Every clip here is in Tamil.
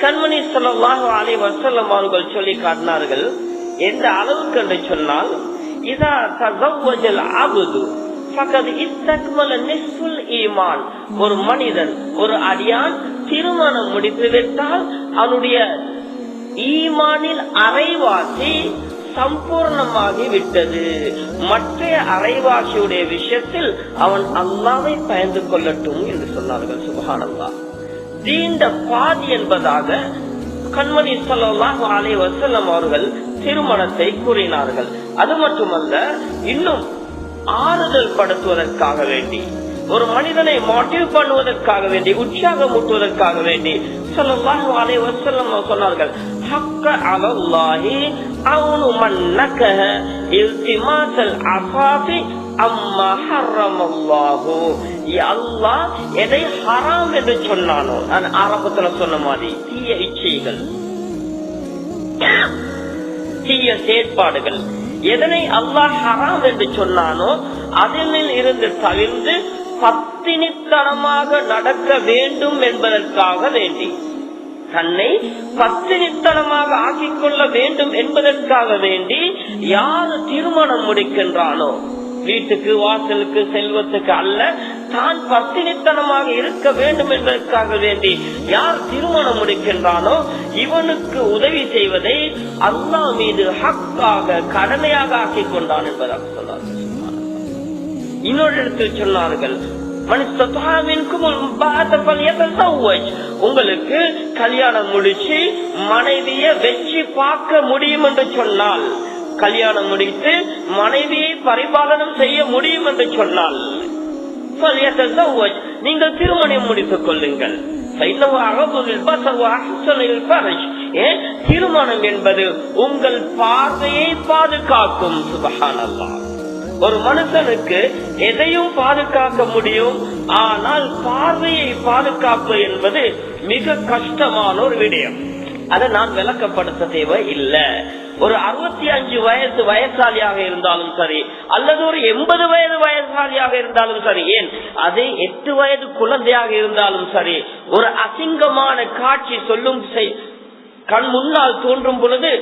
கண்மணி சொல்லாஹு அலை வசல்லம் அவர்கள் சொல்லி காட்டினார்கள் எந்த அளவுக்கு? என்று சொன்னால் இதா தகவல் ஆகுது ஈமான். ஒரு மனிதன் ஒரு அடியான் திருமணம் முடித்து விட்டால் அவனுடைய ஈமானில் அரைவாசி சம்பூர்ணமாகி விட்டது. மற்ற அரைவாசியுடைய விஷயத்தில் அவன் அல்லாவை பயந்து கொள்ளட்டும் என்று சொன்னார்கள் சுபகானந்தா தீண்ட பாதி என்பதாக கண்மணி சல்லாஹு அலை வசல்லம் அவர்கள் திருமணத்தை கூறினார்கள். அது மட்டுமல்ல இன்னும் ஆறுதல் படுத்துவதற்காக வேண்டி ஒரு மனிதனை மோட்டிவ் பண்ணுவதற்காக வேண்டி உற்சாகம் ஊட்டுவதற்காக வேண்டி சல்லாஹு அலை வசல்லம் சொன்னார்கள் ஹக்க அலல்லாஹி அவனு மன்னக இல்திமாசல் அசாபி அம்மா ஹரம் அல்லாஹு அல்லாஹ் எதை ஹராம் என்று சொன்னானோ. நான் ஆரம்பத்துல சொன்ன மாதிரி தீய இச்சைகள். தீய செயற்பாடுகள். எதனை அல்லாஹ் ஹராம் என்று சொன்னானோ அதனில் இருந்து தவிர்த்து பத்தினித்தனமாக நடக்க வேண்டும் என்பதற்காக வேண்டி தன்னை பத்தினித்தனமாக ஆக்கிக் கொள்ள வேண்டும் என்பதற்காக வேண்டி யார் திருமணம் முடிக்கின்றானோ வீட்டுக்கு வாசலுக்கு செல்வத்துக்கு அல்ல தான் பத்தினித்தனமாக இருக்க வேண்டும் என்பதற்காக வேண்டி யார் திருமணம் முடிக்கின்றானோ இவனுக்கு உதவி செய்வதை அல்லா மீது ஹக்காக கடமையாக ஆக்கிக் கொண்டான் என்பதாக சொன்னார்கள். இன்னொரு இடத்தில் சொன்னார்கள் உங்களுக்கு கல்யாணம் முடிச்சு மனைவிய வெச்சு பார்க்க முடியும் என்று சொன்னால் கல்யாணம் முடித்து மனைவியை பரிபாலனம் செய்ய முடியும் என்று சொன்னால் நீங்கள் திருமணம் முடித்துக் கொள்ளுங்கள். திருமணம் என்பது உங்கள் பார்வையை பாதுகாக்கும். சுபகானல்லா ஒரு மனுஷனுக்கு எதையும் பாதுகாக்க முடியும் ஆனால் பார்வையை பாதுகாப்பு என்பது மிக கஷ்டமான ஒரு விடயம். அதை நான் விளக்கப்படுத்த தேவை இல்ல ஒரு அறுபத்தி அஞ்சு வயசு வயசாலியாக இருந்தாலும் சரி அல்லது ஒரு எண்பது வயது வயசாலியாக இருந்தாலும் சரி ஏன்? அதே எட்டு வயது குழந்தையாக இருந்தாலும் சரி ஒரு அசிங்கமான காட்சி சொல்லும் கண் முன்னால் தோன்றும் பொழுது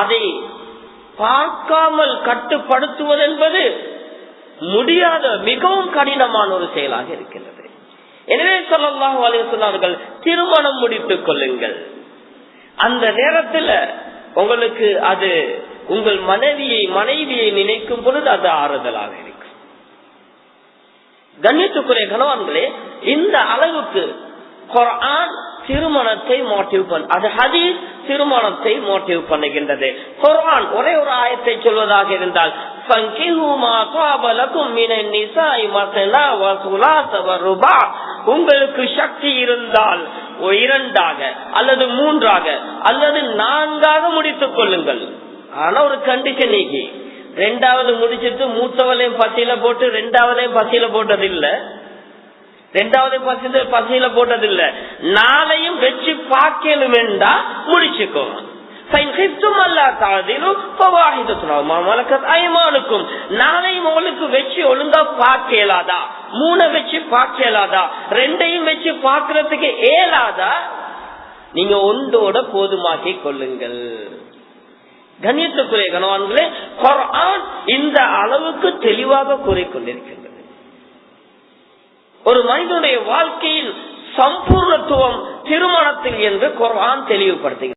அதை பார்க்காமல் கட்டுப்படுத்துவது என்பது முடியாத மிகவும் கடினமான ஒரு செயலாக இருக்கின்றது. எனவே சொல்லலாம் சொன்னார்கள் திருமணம் முடித்துக் கொள்ளுங்கள். அந்த நேரத்தில் உங்களுக்கு அது உங்கள் மனைவியை மனைவியை நினைக்கும் பொழுது அது ஆறுதலாக இருக்கும். கண்ணியத்துக்குரிய கணவன்களே இந்த அளவுக்கு குரான் திருமணத்தை மோட்டிவ் பண்ண அது ஹதீஸ் திருமணத்தை மோட்டிவ் பண்ணுகின்றது. குரான் ஒரே ஒரு ஆயத்தை சொல்வதாக இருந்தால் உங்களுக்கு சக்தி இருந்தால் இரண்டாக அல்லது மூன்றாக அல்லது நான்காக முடித்துக் கொள்ளுங்கள். ஆனா ஒரு கண்டிஷன் நீக்கி. ரெண்டாவது முடிச்சிட்டு மூத்தவளையும் பசியில போட்டு ரெண்டாவதையும் பசியில போட்டது இல்ல ரெண்டாவது பசி பசியில போட்டது இல்ல நாளையும் வச்சு பார்க்கணும் என்றா முடிச்சுக்கோங்க. நாளையும் உங்களுக்கு வச்சு ஒழுங்கா பார்க்க பார்க்கலாதா மூணை வச்சு பார்க்கலாதா ரெண்டையும் வச்சு பார்க்கறதுக்கு ஏலாதா நீங்க ஒன்றோட போதுமாக்கி கொள்ளுங்கள். கண்ணியத்துக்குரிய கணவான்களே குரான் இந்த அளவுக்கு தெளிவாக கூறிக்கொண்டிருக்கின்றது. ஒரு மனிதனுடைய வாழ்க்கையில் சம்பூர்ணத்துவம் திருமணத்தில் என்று குரான் தெளிவுபடுத்துகிறது.